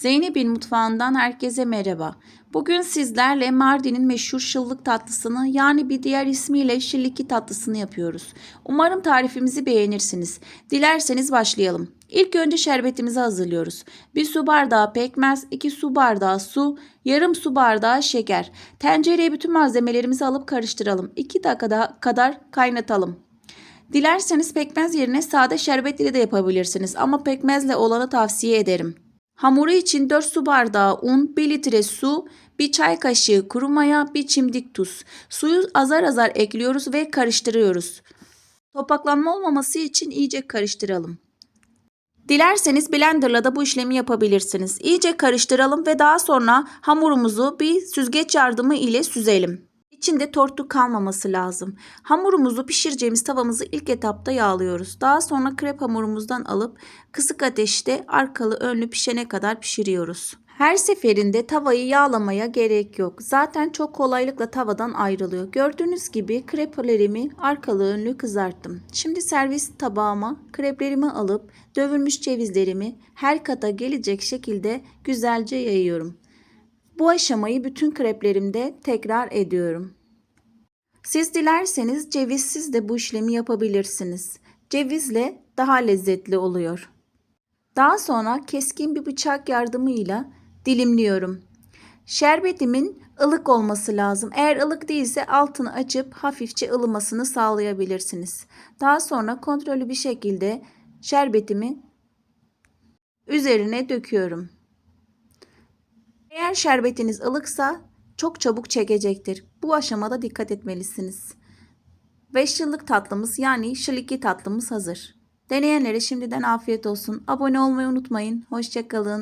Zeynep'in mutfağından herkese merhaba. Bugün sizlerle Mardin'in meşhur şıllık tatlısını yani bir diğer ismiyle şilliki tatlısını yapıyoruz. Umarım tarifimizi beğenirsiniz. Dilerseniz başlayalım. İlk önce şerbetimizi hazırlıyoruz. 1 su bardağı pekmez, 2 su bardağı su, yarım su bardağı şeker. Tencereye bütün malzemelerimizi alıp karıştıralım. 2 dakika kadar kaynatalım. Dilerseniz pekmez yerine sade şerbet de yapabilirsiniz ama pekmezle olanı tavsiye ederim. Hamuru için 4 su bardağı un, 1 litre su, 1 çay kaşığı kuru maya, 1 çimdik tuz. Suyu azar azar ekliyoruz ve karıştırıyoruz. Topaklanma olmaması için iyice karıştıralım. Dilerseniz blenderla da bu işlemi yapabilirsiniz. İyice karıştıralım ve daha sonra hamurumuzu bir süzgeç yardımı ile süzelim. İçinde tortu kalmaması lazım. Hamurumuzu pişireceğimiz tavamızı ilk etapta yağlıyoruz. Daha sonra krep hamurumuzdan alıp kısık ateşte arkalı önlü pişene kadar pişiriyoruz. Her seferinde tavayı yağlamaya gerek yok. Zaten çok kolaylıkla tavadan ayrılıyor. Gördüğünüz gibi kreplerimi arkalı önlü kızarttım. Şimdi servis tabağıma kreplerimi alıp dövülmüş cevizlerimi her kata gelecek şekilde güzelce yayıyorum. Bu aşamayı bütün kreplerimde tekrar ediyorum. Siz dilerseniz cevizsiz de bu işlemi yapabilirsiniz. Cevizle daha lezzetli oluyor. Daha sonra keskin bir bıçak yardımıyla dilimliyorum. Şerbetimin ılık olması lazım. Eğer ılık değilse altını açıp hafifçe ılımasını sağlayabilirsiniz. Daha sonra kontrollü bir şekilde şerbetimi üzerine döküyorum. Eğer şerbetiniz ılıksa çok çabuk çekecektir. Bu aşamada dikkat etmelisiniz. 5 yıllık tatlımız yani şıliki tatlımız hazır. Deneyenlere şimdiden afiyet olsun. Abone olmayı unutmayın. Hoşçakalın.